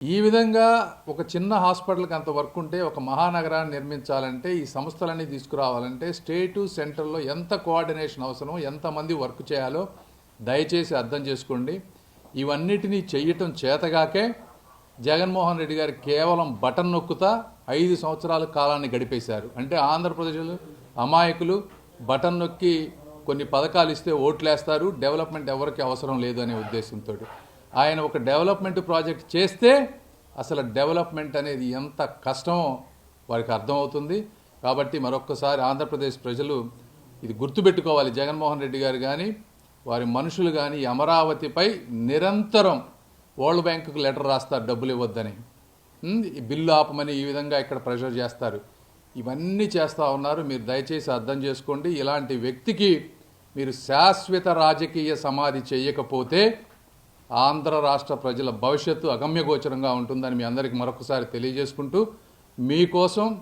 ఈ విధంగా ఒక చిన్న హాస్పిటల్కి అంత వర్క్ ఉంటే ఒక మహానగరాన్ని నిర్మించాలంటే ఈ సంస్థలన్నీ తీసుకురావాలంటే స్టేటు సెంటర్లో ఎంత కోఆర్డినేషన్ అవసరం ఎంతమంది వర్క్ చేయాలో దయచేసి అర్థం చేసుకోండి. ఇవన్నిటినీ చెయ్యటం చేతగాకే జగన్మోహన్ రెడ్డి గారు కేవలం బటన్ నొక్కుతా ఐదు సంవత్సరాల కాలాన్ని గడిపేశారు. అంటే ఆంధ్రప్రదేశ్లో అమాయకులు బటన్ నొక్కి కొన్ని పథకాలు ఇస్తే ఓట్లేస్తారు డెవలప్మెంట్ ఎవరికి అవసరం లేదు అనే ఉద్దేశంతో ఆయన ఒక డెవలప్మెంట్ ప్రాజెక్ట్ చేస్తే అసలు డెవలప్మెంట్ అనేది ఎంత కష్టమో వారికి అర్థమవుతుంది. కాబట్టి మరొక్కసారి ఆంధ్రప్రదేశ్ ప్రజలు ఇది గుర్తుపెట్టుకోవాలి. జగన్మోహన్ రెడ్డి గారు కానీ వారి మనుషులు కానీ అమరావతిపై నిరంతరం వరల్డ్ బ్యాంకుకు లెటర్ రాస్తారు డబ్బులు ఇవ్వద్దని. ఈ బిల్లు ఆపమని ఈ విధంగా ఇక్కడ ప్రెషర్ చేస్తారు. ఇవన్నీ చేస్తూ ఉన్నారు. మీరు దయచేసి అర్థం చేసుకోండి. ఇలాంటి వ్యక్తికి మీరు శాశ్వత రాజకీయ సమాధి చేయకపోతే ఆంధ్ర రాష్ట్ర ప్రజల భవిష్యత్తు అగమ్యగోచరంగా ఉంటుందని మీ అందరికీ మరొకసారి తెలియజేసుకుంటూ మీకోసం